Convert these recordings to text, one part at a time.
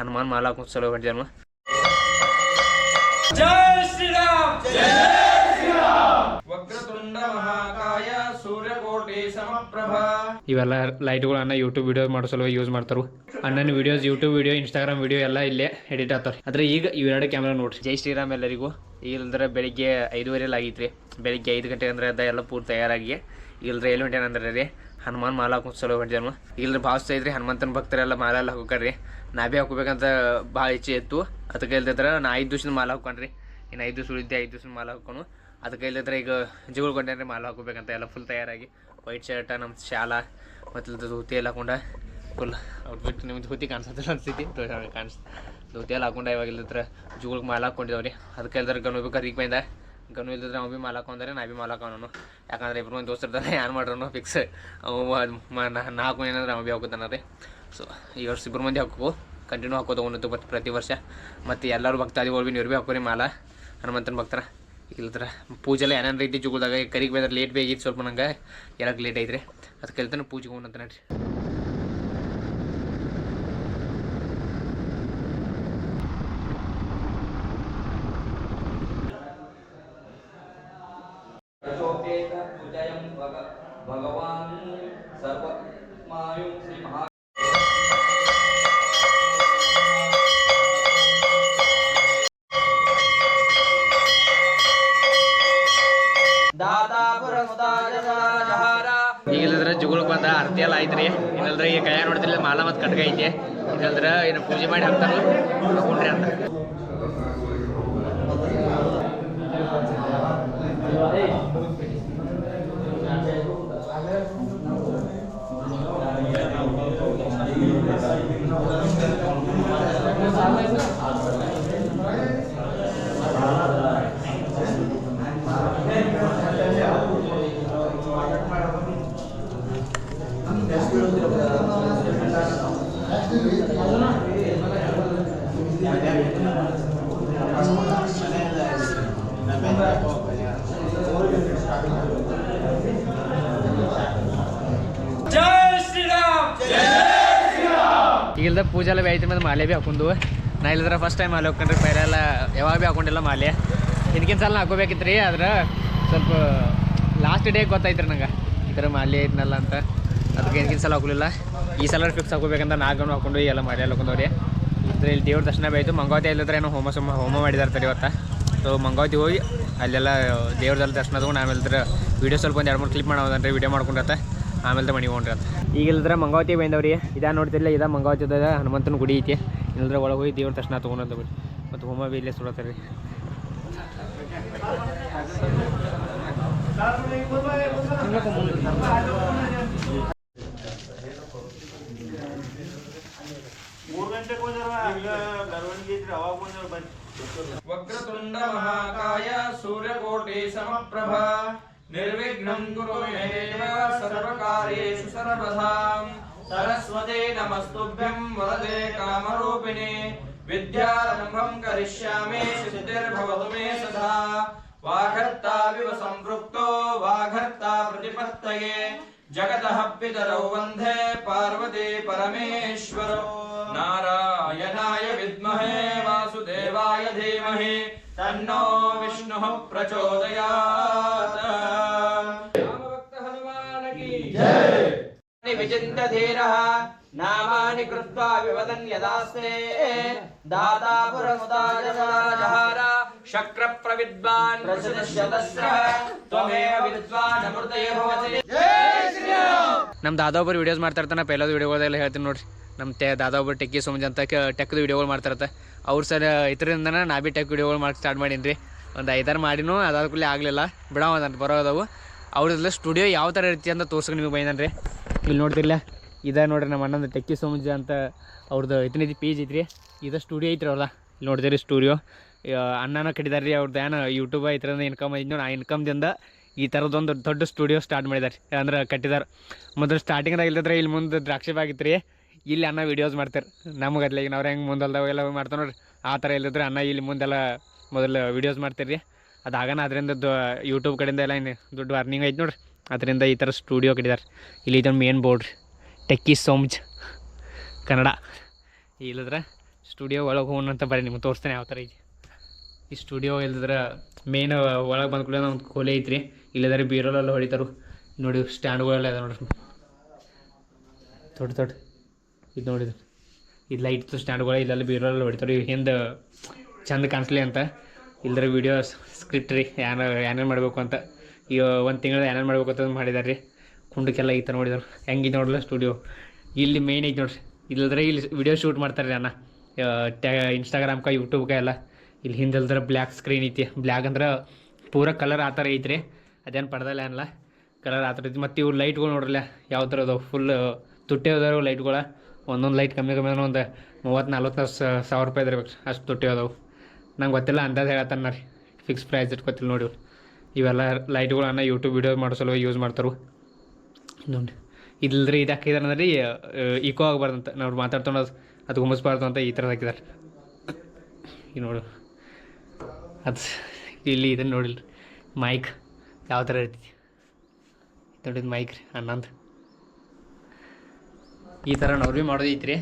ಹನುಮಾನ್ जन्म जय ಚಲೋ राम ಶ್ರೀರಾಮ್! ಶ್ರೀರಾಮ್! ವಕ್ರತುಂಡ ಮಹಾಕಾಯ ಸೂರ್ಯಕೋಟಿ ಸಮಪ್ರಭ ಇವೆಲ್ಲ ಲೈಟ್ಗಳು ಅಣ್ಣ ಯೂಟ್ಯೂಬ್ ವಿಡಿಯೋ ಮಾಡೋ ಸಲುವಾಗಿ ಯೂಸ್ ಮಾಡ್ತಾರು. ಅಣ್ಣನ videos YouTube video Instagram video ಎಲ್ಲ ಇಲ್ಲೇ ಎಡಿಟ್ ಆಗ್ತಾರೆ. ಆದ್ರೆ ಈಗ ಇವೆರಡು ಕ್ಯಾಮ್ರಾ ನೋಡ್ರಿ. ಜೈ ಶ್ರೀರಾಮ್ ಎಲ್ಲರಿಗೂ. ಇಲ್ಲದ್ರೆ ಬೆಳಿಗ್ಗೆ ಐದುವರೆಲಿ ಆಗಿತ್ತು ರೀ ಬೆಳಿಗ್ಗೆ ಐದು ಗಂಟೆ ಅಂದ್ರೆ ಅದ ಎಲ್ಲ ಪೂರ್ತಿ ತಯಾರಾಗಿ. ಇಲ್ದ್ರೆ ಏಳು ಗಂಟೆ ಅಂದ್ರೆ ರೀ. ಹನುಮಾನ್ ಮಾಲ ಹಾಕೊಂಡು ಚಲೋ ಹೊಂಟಿದ್ನು ಇಲ್ರಿ ಭಾವಿಸ್ತಾ ಇದ್ರಿ, ಹನುಮಂತನ ಭಕ್ತರೆಲ್ಲ ಮಾಲ ಎಲ್ಲ ಹಾಕೋಕ್ರಿ ನಾ ಭೀ ಹಾಕೋಬೇಕಂತ ಭಾಳ ಇಚ್ಛೆ ಇತ್ತು. ಅದಕ್ಕೆ ಇಲ್ದಿದ್ರೆ ನಾ ಐದು ದಿವ್ಸದ ಮಾಲ ಹಾಕೊಂಡ್ರಿ ಇನ್ನು ಐದು ದಿವ್ಸ ಉಳಿದ್ದೆ, ಐದು ದಿವ್ಸದ ಮಾಲ ಹಾಕೊಂಡು ಅದಕ್ಕೆ ಇಲ್ಲದ್ರೆ ಈಗ ಜೀವಗಳು ಕೊಂಡ್ರಿ ಮಾಲ ಹಾಕೋಬೇಕಂತ ಎಲ್ಲ ಫುಲ್ ತಯಾರಾಗಿ. ವೈಟ್ ಶರ್ಟ ನಮ್ಮ ಶಾಲ, ಮತ್ತು ಧೋತಿ ಎಲ್ಲ ಹಾಕೊಂಡ ಫುಲ್ ಔಟ್ಫಿಟ್ ನಿಮ್ಗೆ ಧೋತಿ ಕಾಣಿಸತ್ತಿಲ್ಲ ಅನ್ಸೈತಿ. ಕಾಣಿಸ್ತು ಧೋತಿ ಎಲ್ಲ ಹಾಕೊಂಡ ಇವಾಗ ಇಲ್ಲದ್ರ ಜೂಗಳಿಗೆ ಮಾಲ ಹಾಕೊಂಡಿದ್ದಾವ್ರಿ ಅದಕ್ಕೆ ಇಲ್ದ್ರೆ ಗನು ಬೇಕಾದ್ರೆ ಈಗ ಬಂದ. ಗನು ಇಲ್ದಿದ್ರೆ ಅವ್ ಭೀ ಮಾಲ ಅಂದ್ರೆ ನಾ ಭೀ ಮಾಲ ಅವನು ಯಾಕಂದ್ರೆ ಇಬ್ರು ಒಂದು ದೋಸ್ತರ್ದಾರೆ ಏನು ಮಾಡ್ರೂ ಫಿಕ್ಸ್ ಅವು ನಾಲ್ಕು ಏನಂದ್ರೆ ಅವ ಭೀ ಹಾಕೋತಾನ ರೀ ಸೊ ಈ ವರ್ಷ ಇಬ್ಬರು ಮಂದಿ ಹಾಕೋ ಕಂಟಿನ್ಯೂ ಹಾಕೋ ಒಂದು ಬಟ್ ಪ್ರತಿ ವರ್ಷ. ಮತ್ತು ಎಲ್ಲರೂ ಭಕ್ತಾದಿಗಳು ಭೀ ನೀವು ಭೀ ಹಾಕೋರಿ ಮಾಲ. ಹನುಮಂತನ ಭಕ್ತರ. ಇಲ್ಲದ್ರ ಪೂಜೆ ಎಲ್ಲ ಏನೇನು ರೀತಿ ಜುಗುಲ್ದಾಗ ಕರಿಗೆ ಬೇದ್ರೆ ಲೇಟ್ ಬೇಗಿತ್ತು ಸ್ವಲ್ಪ ನಂಗೆ ಎಲ್ಲಕ್ಕೆ ಲೇಟ್ ಐತ್ರಿ. ಅದಕ್ಕೆ ಹೇಳ್ತಾನೆ ಪೂಜೆಗೆ ಹೋಗೋಣ ಅಂತ ನಡ್ರಿ ಪ್ರಚೋಪೇತ ಪೂಜಯಂ ಭಗ ಭಗವಾನ್ ಸರ್ವಮಾಯುಂ ಶ್ರೀ ಮಹಾ ದಾತಾಪುರ ಮುದಾಯ ಜಹಾರ ಈಗ ಇಲ್ಲದ್ರ ಜುಗುಳಕ್ಕೆ ಬಂದ ಆರತಿ ಎಲ್ಲ ಆಯ್ತು ರೀ ಇನ್ನಲ್ದ್ರ ಈಗ ಕೈಯಾಗ ನೋಡ್ತಿಲ್ಲ ಮಾಲ ಮತ್ತು ಕಟ್ಗ ಐತೆ. ಇನ್ನಲ್ದ್ರ ಏನು ಪೂಜೆ ಮಾಡಿ ಹಾಕ್ತಾರ ಹಾಕೊಂಡ್ರಿ ಅಂತ. ಶ್ರೀರಾಮ್ ಜೈ ಈಗ ಇಲ್ದ ಪೂಜೆ ಎಲ್ಲ ಭೀ ಮತ್ತೆ ಮತ್ತು ಮಾಲೆ ಭೀ ಹಾಕೊಂಡು. ನಾ ಇಲ್ಲದ್ರ ಫಸ್ಟ್ ಟೈಮ್ ಮಾಲೆ ಹಾಕೊಂಡ್ರಿ ಪೈರೆ ಎಲ್ಲ ಯಾವಾಗ ಭೀ ಹಾಕೊಂಡಿಲ್ಲ ಮಾಲೆ. ಹಿಂದಿನ ಸಲ ಹಾಕೋಬೇಕಿತ್ರಿ ರೀ, ಆದ್ರೆ ಸ್ವಲ್ಪ ಲಾಸ್ಟ್ ಡೇ ಗೊತ್ತಾಯ್ತು ರೀ ನಂಗೆ. ಈ ಥರ ಮಾಲೆ ಐತ್ನಲ್ಲ ಅಂತ. ಅದಕ್ಕೆ ಹಿಂದಿನ ಸಲ ಹಾಕಲಿಲ್ಲ. ಈ ಸಲ ಫಿಕ್ಸ್ ಹಾಕೋಬೇಕಂತ ನಾಲ್ಕು ಹಾಕೊಂಡು ಎಲ್ಲ ಮಾಡಿ ಎಲ್ಲ ಹಾಕೊಂಡವ್ರಿ ಅಂದರೆ ಇಲ್ಲಿ ದೇವ್ರ ದರ್ಶನ ಆಯಿತು. ಮಂಗಾವತಿ ಇಲ್ಲದ್ರೆ ಏನೋ ಹೋಮ ಸುಮ್ಮ ಹೋಮ ಮಾಡಿದಾರ್ತಾರೆ ಇವತ್ತು. ಸೊ ಮಂಗಾವತಿ ಹೋಗಿ ಅಲ್ಲೆಲ್ಲ ದೇವ್ರದಲ್ಲಿ ದರ್ಶನ ತಗೊಂಡು ಆಮೇಲೆ ವೀಡಿಯೋ ಸ್ವಲ್ಪ ಒಂದು ಎರಡು ಮೂರು ಕ್ಲಿಪ್ ಮಾಡೋದಂದ್ರೆ ವೀಡಿಯೋ ಮಾಡ್ಕೊಂಡ್ರೆ ಆಮೇಲೆ ಮನೆ ಅಂತ. ಈಗ ಇಲ್ಲದ್ರೆ ಮಂಗಾವತಿ ಬಂದವ್ರಿ. ಇದಾ ನೋಡ್ತಿಲ್ಲ ಇದಾ ಮಂಗಾವತಿ ಹನುಮಂತನ ಗುಡಿ ಐತಿ. ಇಲ್ಲದ್ರೆ ಒಳಗೆ ಹೋಗಿ ದೇವ್ರ ದರ್ಶನ ತೊಗೊಂಡು ಬಿಡಿ ಮತ್ತು ಹೋಮ ಬಿ ಇಲ್ಲೇ ಸುಡತ್ತಾರೆ वक्रतुंड महाकाय सूर्यकोटे समप्रभा निर्विघ्नं गुरु सर्वकार्येषु सर्वथा सरस्वते नमस्तुभ्यं वरदे कामरूपिणे। विद्यारम्भं करिष्यामि सिद्धिर्भवतु मे सदा। वाघर्ताविव संवृक्तो वाघर्ता प्रतिपत्तये। जगतः पितरौ वंदे ಭವತಿ ನಮ್ಮ ದಾದಾ ಒಬ್ಬರು ವೀಡಿಯೋಸ್ ಮಾಡ್ತಾ ಇರ್ತಾನೆ ಪೆಲ್ಲದ ಹೇಳ್ತೀನಿ ನೋಡ್ರಿ. ನಮ್ಮ ತೆ ದಾದಾ ಒಬ್ಬರು ಟೆಕ್ಕಿ ಸುಮಜ್ ಅಂತ ಟೆಕ್ದು ವೀಡಿಯೋಗಳು ಮಾಡ್ತಾರತ್ತ ಅವ್ರು ಸರ್ ಇದರಿಂದನೇ ನಾ ಬಿ ಟೆಕ್ ವೀಡಿಯೋಗಳು ಮಾಡಕ್ಕೆ ಸ್ಟಾರ್ಟ್ ಮಾಡೀನಿ ರೀ ಒಂದು ಐದಾರು ಮಾಡಿನೂ, ಅದಾದ ಕೂಡಲೇ ಆಗಲಿಲ್ಲ. ಬಿಡ ಅಂತ ಬರೋದವು. ಅವ್ರದ್ದೆಲ್ಲ ಸ್ಟುಡಿಯೋ ಯಾವ ಥರ ಇರ್ತಿ ಅಂತ ತೋರ್ಸಕ್ಕೆ ನಿಮಗೆ ಬೈದಾನೆ ರೀ ಇಲ್ಲಿ ನೋಡ್ತಿರಲ್ಲ ಇದ ನೋಡ್ರಿ ನಮ್ಮ ಅಣ್ಣಂದು ಟೆಕ್ಕಿ ಸೋಮಜ್ ಅಂತ ಅವ್ರದ್ದು ಐತನೈತಿ ಪೇಜ್ ಐತ್ರಿ. ಇದು ಸ್ಟುಡಿಯೋ ಐತ್ರಿ ಅವ್ರಲ್ಲ ಇಲ್ಲಿ ನೋಡ್ತೀರಿ ಸ್ಟುಡಿಯೋ ಅಣ್ಣನ ಕಟ್ಟಿದಾರೆ ರೀ ಅವ್ರದ್ದು ಏನು ಯೂಟ್ಯೂಬ್ ಐತ್ರಿಂದ ಇನ್ಕಮ್ ಐತಿ ಆ ಇನ್ಕಮ್ದಿಂದ ಈ ಥರದೊಂದು ದೊಡ್ಡ ಸ್ಟುಡಿಯೋ ಸ್ಟಾರ್ಟ್ ಮಾಡಿದ್ದಾರೆ ಅಂದ್ರೆ ಕಟ್ಟಿದಾರೆ. ಮೊದಲು ಸ್ಟಾರ್ಟಿಂಗ್ದಾಗ ಇಲ್ಲದ್ರೆ ಇಲ್ಲಿ ಮುಂದೆ ದ್ರಾಕ್ಷಿ ಬಾಗಿತ್ತು ರೀ ಇಲ್ಲಿ ಅಣ್ಣ ವೀಡಿಯೋಸ್ ಮಾಡ್ತಾರೆ. ನಮಗೆ ಅದ್ಲಾಗ ಅವ್ರು ಹೆಂಗೆ ಮುಂದಲ್ದಾವೆಲ್ಲ ಮಾಡ್ತಾರೆ ನೋಡ್ರಿ. ಆ ಥರ ಇಲ್ಲದ್ರೆ ಅಣ್ಣ ಇಲ್ಲಿ ಮುಂದೆಲ್ಲ ಮೊದಲು ವೀಡಿಯೋಸ್ ಮಾಡ್ತೀರಿ ಅದು ಅದಾಗನ ಅದರಿಂದ ಯೂಟ್ಯೂಬ್ ಕಡೆಯಿಂದ ಎಲ್ಲ ಇನ್ನು ದುಡ್ಡು ಅರ್ನಿಂಗ್ ಐತೆ ನೋಡ್ರಿ. ಅದರಿಂದ ಈ ಥರ ಸ್ಟುಡಿಯೋ ಕಟ್ಟಿದ್ದಾರೆ ಇಲ್ಲಿ ಇದೊಂದು ಮೇನ್ ಬೋರ್ಡ್ ಟೆಕ್ಕಿ ಸೋಮ್ಜ್ ಕನ್ನಡ ಇಲ್ಲದ್ರೆ ಸ್ಟುಡಿಯೋ ಒಳಗೆ ಹೋಗೋಣ ಅಂತ ಬರೀ ನಿಮ್ಗೆ ತೋರಿಸ್ತೇನೆ ಯಾವ ಥರ ಐತಿ. ಈ ಸ್ಟುಡಿಯೋ ಇಲ್ಲದ್ರೆ ಮೇನ್ ಒಳಗೆ ಬಂದ ಕೂಡ ಒಂದು ಕೋಲೆ ಐತ್ರಿ. ಇಲ್ಲದ್ರೆ ಬೀರೋಲೆಲ್ಲ ಹೊಡಿತಾರು. ನೋಡಿ ಸ್ಟ್ಯಾಂಡ್ಗಳೆಲ್ಲ ಇದೆ ನೋಡ್ರಿ. ದೊಡ್ಡ ದೊಡ್ಡ. ಇದು ನೋಡಿದ್ರು. ಇದು ಲೈಟ್ ಸ್ಟ್ಯಾಂಡ್ಗಳು ಇಲ್ಲೆಲ್ಲ ಬೀರೋಲೆಲ್ಲ ಹೊಡಿತಾರೆ. ಹಿಂದೆ ಚಂದ ಕಾಣಿಸ್ಲಿ ಅಂತ. ಇಲ್ದ್ರೆ ವೀಡಿಯೋ ಸ್ಕ್ರಿಪ್ಟ್ ರೀ ಏನ ಏನೇನು ಮಾಡಬೇಕು ಅಂತ. ಈಗ ಒಂದು ತಿಂಗಳು ಏನೇನು ಮಾಡ್ಬೇಕು ಅಂತ ಮಾಡಿದಾರೆ ರೀ ಕುಂಡಕ್ಕೆಲ್ಲ ಈ ಥರ ನೋಡಿದ್ರು. ಹೆಂಗೆ ನೋಡಲ್ಲ ಸ್ಟುಡಿಯೋ ಇಲ್ಲಿ ಮೇನ್ ಐತೆ ನೋಡ್ರಿ. ಇಲ್ಲದ್ರೆ ಇಲ್ಲಿ ವಿಡಿಯೋ ಶೂಟ್ ಮಾಡ್ತಾರೆ ರೀ ಅಣ್ಣ ಟ್ಯಾ ಇನ್ಸ್ಟಾಗ್ರಾಮ್ಕ ಯೂಟ್ಯೂಬ್ಗೆ ಎಲ್ಲ. ಇಲ್ಲಿ ಹಿಂದಲ್ದ್ರೆ ಬ್ಲ್ಯಾಕ್ ಸ್ಕ್ರೀನ್ ಐತಿ. ಬ್ಲ್ಯಾಕ್ ಅಂದ್ರೆ ಪೂರ ಕಲರ್ ಆ ಥರ ಐತ್ರಿ. ಅದೇನು ಪಡ್ದಲ್ಲ ಏನಲ್ಲ ಕಲರ್ ಆ ಥರ ಐತಿ. ಮತ್ತು ಇವು ಲೈಟ್ಗಳು ನೋಡ್ರಲ್ಲ, ಯಾವ ಥರ ಅದಾವೆ? ಫುಲ್ ತುಟ್ಟಿ ಅದಾವೆ ಲೈಟ್ಗಳ ಒಂದೊಂದು ಲೈಟ್ ಕಮ್ಮಿ ಕಮ್ಮಿ ಅಂದ್ರೆ ಒಂದು ಮೂವತ್ತು ನಲ್ವತ್ತು ಸಾವಿರ ರೂಪಾಯಿ ಇದ್ರಬೇಕು ಅಷ್ಟು ತುಟ್ಟಿ ಅದಾವೆ. ನಂಗೆ ಗೊತ್ತಿಲ್ಲ, ಅಂದಾಜು ಹೇಳತ್ತಾನ ರೀ ಫಿಕ್ಸ್ ಪ್ರೈಸ್ ಇಟ್ಟು ಗೊತ್ತಿಲ್ಲ ನೋಡಿ ಇವೆಲ್ಲ ಲೈಟ್ಗಳನ್ನ ಯೂಟ್ಯೂಬ್ ವೀಡಿಯೋ ಮಾಡೋ ಸಲುವಾಗಿ ಯೂಸ್ ಮಾಡ್ತಾರೆ ನೋಡಿ ಇಲ್ಲರಿ ಇದು ಹಾಕಿದಾರೆ ಅಂದ್ರೆ ಈಕೋ ಅಂತ ನಾವು ಮಾತಾಡ್ಕೊಂಡು ಅದು ಗುಮಿಸ್ಬಾರ್ದು ಅಂತ ಈ ಥರದ್ದು ಹಾಕಿದಾರೆ. ಈಗ ನೋಡು. ಅದು ಇಲ್ಲಿ ಇದನ್ನು ನೋಡಿಲ್ಲ ಮೈಕ್ ಯಾವ ಥರ ಇರ್ತೈತಿ? ನೋಡಿದ ಮೈಕ್ ರೀ ಅನ್ನಂದು ಈ ಥರ ನಾವು ಮಾಡೋದೈತ್ರಿ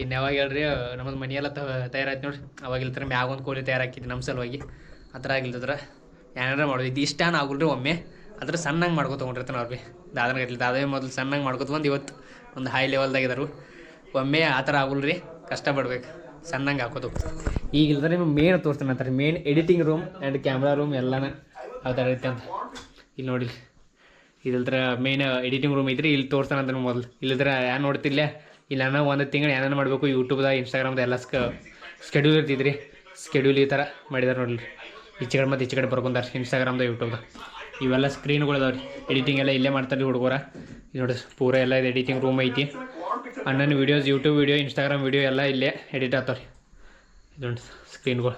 ಇನ್ನು ಯಾವಾಗ ಹೇಳ್ರಿ ನಮ್ಮದು ಮನೆಯೆಲ್ಲ ತಯಾರಾಯ್ತು ನೋಡ್ರಿ. ಅವಾಗ ಇಲ್ಲಿ ಥರ ಮ್ಯಾಗ ಒಂದು ಕೋಳಿ ತಯಾರಾಕಿದ್ವಿ ನಮ್ಮ ಸಲುವಾಗಿ. ಆ ಥರ ಆಗಿಲ್ದಿದ್ರೆ ಏನಾರ ಇದು ಇಷ್ಟಾನ ಆಗಲ್ರಿ ಒಮ್ಮೆ. ಅದ್ರ ಸಣ್ಣಂಗೆ ಮಾಡ್ಕೊ ತೊಗೊಂಡಿರ್ತಾನೆ ಅವ್ರು ಭೀ ಗಟ್ಲಿ ದಾದವೇ ಮೊದಲು ಸಣ್ಣಂಗೆ ಮಾಡ್ಕೊತ ಬಂದು ಇವತ್ತು ಒಂದು ಹೈ ಲೆವೆಲ್ದಾಗಿದ್ದಾರೆ ಒಮ್ಮೆ ಆ ಥರ ಆಗಲ್ರಿ, ಕಷ್ಟಪಡ್ಬೇಕು. ಸಣ್ಣಂಗೆ ಹಾಕೋದು. ಈಗ ಇಲ್ದ್ರೆ ನಿಮ್ಗೆ ಮೇನ್ ತೋರಿಸ್ತಾನೆ ಅಂತಾರೆ. Main editing room and camera room ಎಲ್ಲನ ಯಾವ ಥರ ಐತೆ ಅಂತ. ಇಲ್ಲಿ ನೋಡಿ ಇದಿಲ್ದ್ರೆ ಮೇನ್ ಎಡಿಟಿಂಗ್ ರೂಮ್ ಐತ್ರಿ ಇಲ್ಲಿ ತೋರಿಸ್ತಾನೆ ಅಂತ ಮೊದಲು. ಇಲ್ಲದ್ರೆ ಏನು ನೋಡ್ತಿಲ್ಲ. ಇಲ್ಲ ನಾನು ಒಂದು ತಿಂಗಳು ಏನೇನು ಮಾಡಬೇಕು ಯೂಟ್ಯೂಬ್ದಾಗ ಇನ್ಸ್ಟಾಗ್ರಾಮ್ದ ಎಲ್ಲ ಸ್ಕ ಸ್ಕೆಡ್ಯೂಲ್ ಇರ್ತಿದ್ರಿ. ಸ್ಕೆಡ್ಯೂಲ್ ಈ ಥರ ಮಾಡಿದಾರೆ ನೋಡ್ರಿ. ಈಚೆ ಕಡೆ ಮತ್ತು ಈಚೆ ಕಡೆ ಬರ್ಕೊಂತಾರೆ ಇನ್ಸ್ಟಾಗ್ರಾಮ್ದ ಯೂಟ್ಯೂಬ್ದ ಇವೆಲ್ಲ ಸ್ಕ್ರೀನ್ಗಳು ಅದಾವೆ ರೀ ಎಡಿಟಿಂಗ್ ಎಲ್ಲ ಇಲ್ಲೇ ಮಾಡ್ತಾರೆ ಹುಡುಗರ. ನೋಡಿ ಪೂರ ಎಲ್ಲ ಇದು ಎಡಿಟಿಂಗ್ ರೂಮ್ ಐತಿ. ಅಣ್ಣನ videos YouTube video Instagram video ಎಲ್ಲ ಇಲ್ಲೇ ಎಡಿಟ್ ಆಗ್ತಾವೆ ರೀ ಇದು ನೋಡಿ ಸ್ಕ್ರೀನ್ಗಳು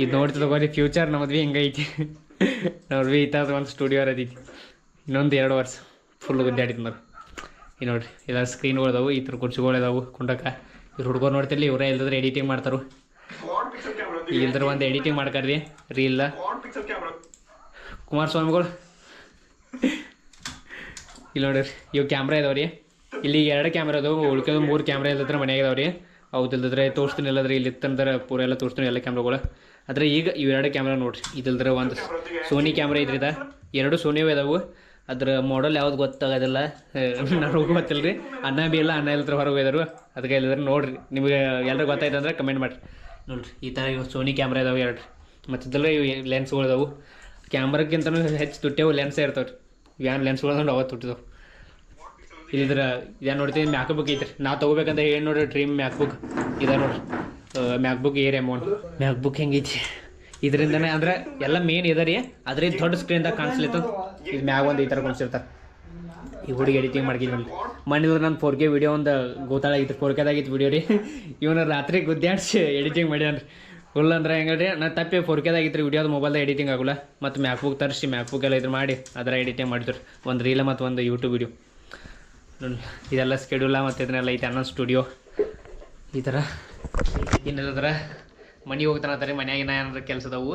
ಇದು ನೋಡ್ತಿ ತಗೋರಿ ಫ್ಯೂಚರ್ ನಮ್ಮದು ಭೀ ಐತಿ. ಭೀ ಈ ಥರದ ಒಂದು ಸ್ಟುಡಿಯೋ ಐತಿ. ಇನ್ನೊಂದು ಎರಡು ವರ್ಷ ಫುಲ್ ಗುದ್ದಾಡಿದ್ ನಾವು ಈ ನೋಡ್ರಿ ಎಲ್ಲ ಸ್ಕ್ರೀನ್ಗಳು ಅದಾವು, ಈ ಥರ ಕುರ್ಚಿಗಳು ಅದಾವು. ಕುಂಡಕ್ಕ, ಇವ್ರು ಹುಡುಗರು ನೋಡ್ತಿರ್ಲಿ, ಇವರೇ ಇಲ್ದ್ರೆ ಎಡಿಟಿಂಗ್ ಮಾಡ್ತಾರು. ಇಲ್ದ್ರ ಒಂದು ಎಡಿಟಿಂಗ್ ಮಾಡ್ಕಾರ್ರಿ ರೀಲ್ ಕುಮಾರಸ್ವಾಮಿಗಳು. ಇಲ್ಲಿ ನೋಡ್ರಿ, ಇವು ಕ್ಯಾಮ್ರಾ ಇದಾವೆ ಇಲ್ಲಿ ಎರಡು ಕ್ಯಾಮ್ರಾ ಇದಾವೆ, ಉಳ್ಕೋದು ಮೂರು ಕ್ಯಾಮ್ರಾ ಇಲ್ಲದ್ರೆ ಮನೆಯಾಗ ಇದಾವೆ ರೀ. ಇಲ್ದಿದ್ರೆ ತೋರಿಸ್ತೀನಿ ಇಲ್ಲದ್ರೆ ಇಲ್ಲಿ ಇತ್ತಂದ್ರೆ ಪೂರ ಎಲ್ಲ ತೋರಿಸ್ತೀನಿ ಎಲ್ಲ ಕ್ಯಾಮ್ರಾಗಳು ಆದರೆ ಈಗ ಇವೆರಡು ಕ್ಯಾಮ್ರಾ ನೋಡ್ರಿ ಇದಿಲ್ದ್ರೆ ಒಂದು ಸೋನಿ ಕ್ಯಾಮ್ರಾ ಇದ್ರಿದ. ಇದ ಎರಡು ಸೋನಿಯವು ಇದಾವು. ಅದ್ರ ಮಾಡಲ್ ಯಾವ್ದು ಗೊತ್ತಾಗೋದಿಲ್ಲ. ನನಗೂ ಗೊತ್ತಿಲ್ಲ ರೀ ಅನ್ನ ಬಿ ಇಲ್ಲ ಅನ್ನ ಇಲ್ಲದ್ರ ಹೊರಗೆ ಹೋಗಿದಾರು. ಅದಕ್ಕೆ ಇಲ್ಲದ್ರೆ ನೋಡ್ರಿ. ನಿಮಗೆ ಎಲ್ಲರೂ ಗೊತ್ತಾಯ್ತು ಅಂದ್ರೆ ಕಮೆಂಟ್ ಮಾಡಿರಿ. ನೋಡ್ರಿ ಈ ಥರ ಇವು ಸೋನಿ ಕ್ಯಾಮ್ರಾ ಇದಾವೆ ಎರಡು ಮತ್ತು ಇದ್ರೆ ಇವು ಲೆನ್ಸ್ಗಳು ಇದಾವೆ. ಕ್ಯಾಮ್ರಾಕ್ಕಿಂತನೂ ಹೆಚ್ಚು ತುಟ್ಟೆವು ಲೆನ್ಸೇ ಇರ್ತಾವೆ ರೀ ವ್ಯಾನ್ ಲೆನ್ಸ್ಗಳು ಅಂದ್ರೆ ಅವತ್ತು ತುಟ್ಟಿದವು ಇಲ್ಲಿದ್ರ ಇದ್ಯಾನು ನೋಡ್ತೀನಿ ಮ್ಯಾಕ್ ಬುಕ್ ಐತ್ರಿ. ನಾ ತೊಗೋಬೇಕಂತ ಹೇಳಿ ನೋಡ್ರಿ ಡ್ರೀಮ್ ಮ್ಯಾಕ್ ಬುಕ್ ಇದ ನೋಡ್ರಿ. MacBook Air amount MacBook ಹೆಂಗೈತಿ? ಇದರಿಂದನೇ ಅಂದ್ರೆ ಎಲ್ಲ ಮೇನ್ ಇದೆ ರೀ. ಅದ್ರ ದೊಡ್ಡ ಸ್ಕ್ರೀನ್ದಾಗ ಕಾಣಿಸ್ಲಿತ್ತು. ಇದು ಮ್ಯಾಗ ಒಂದು ಈ ಥರ ಕುಣಿಸಿರ್ತಾರೆ ಈ ಹುಡುಗಿ ಎಡಿಟಿಂಗ್ ಮಾಡ್ಕಿದ್ವಿ ಮನೇಲಿ ನನ್ನ ಫೋರ್ ಕೆ ವಿಡಿಯೋ ಒಂದು ಗೋತಾಳಾಗಿತ್ತು ಫೋರ್ ಕೆದಾಗಿತ್ತು ವಿಡಿಯೋ ರೀ. ಇವನು ರಾತ್ರಿ ಗುದ್ದಾಡ್ಸಿ ಎಡಿಟಿಂಗ್ ಮಾಡ್ಯಾನ್ರಿ. ಫುಲ್ ಅಂದ್ರೆ ರೀ ನಾ ತಪ್ಪಿ ಫೋರ್ ಕೆದಾಗಿತ್ತು ರೀ. ವಿಡಿಯೋದ ಮೊಬೈಲ್ದಾಗ ಎಡಿಟಿಂಗ್ ಆಗಲ್ಲ. ಮತ್ತು ಮ್ಯಾಪ್ ಬುಕ್ ತರಿಸಿ ಮ್ಯಾಪ್ ಬುಕ್ ಎಲ್ಲ ಇದು ಮಾಡಿ ಅದರ ಎಡಿಟಿಂಗ್ ಮಾಡಿದ್ರು. ಒಂದು ರೀಲ ಮತ್ತು ಒಂದು ಯೂಟ್ಯೂಬ್ ವಿಡಿಯೋ ಇದೆಲ್ಲ ಸ್ಕೆಡ್ಯೂಲ ಮತ್ತು ಇದನ್ನೆಲ್ಲ ಐತೆ ಅನ್ನೋ ಸ್ಟುಡಿಯೋ ಈ ಥರ ಇನ್ನಿಲ್ಲದ್ರೆ ಮನೆಗೆ ಹೋಗ್ತಾನೆ ರೀ ಮನೆಯಾಗಿನ ಏನಾರ ಕೆಲಸ ಅದಾವು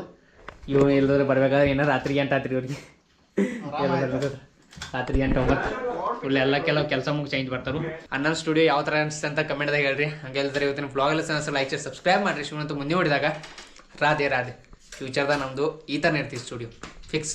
ಇವು ಇಲ್ಲದ್ರೆ ಬರಬೇಕಾದ್ರೆ ಏನೋ ರಾತ್ರಿ ಗಂಟೆ ಆತ್ರಿ ಇವ್ರಿಗೆ. ರಾತ್ರಿ ಎಂಟು ಒಂಬತ್ತು ಫುಲ್ ಎಲ್ಲ ಕೆಲವು ಕೆಲಸ ಮುಗಿ ಚೇಂಜ್ ಬರ್ತಾರು ಅನ್ನೊಂದು ಸ್ಟುಡಿಯೋ ಯಾವ ಥರ ಅನಿಸುತ್ತೆ ಅಂತ ಕಮೆಂಟ್ದಾಗ ಹೇಳ್ರಿ. ಹಂಗೆ ಇಲ್ದ್ರೆ ಇವತ್ತಿನ ಬ್ಲಾಗ್ ಎಲ್ಲ ಸಹ ಲೈಕ್ ಸಬ್ಸ್ಕ್ರೈಬ್ ಮಾಡಿರಿ ಶಿವನಂತ ಮುಂದೆ ನೋಡಿದಾಗ ರಾಧೆ ರಾಧೆ. ಫ್ಯೂಚರ್ದಾಗ ನಮ್ಮದು ಈ ಥರ ಇರ್ತೀವಿ ಸ್ಟುಡಿಯೋ ಫಿಕ್ಸ್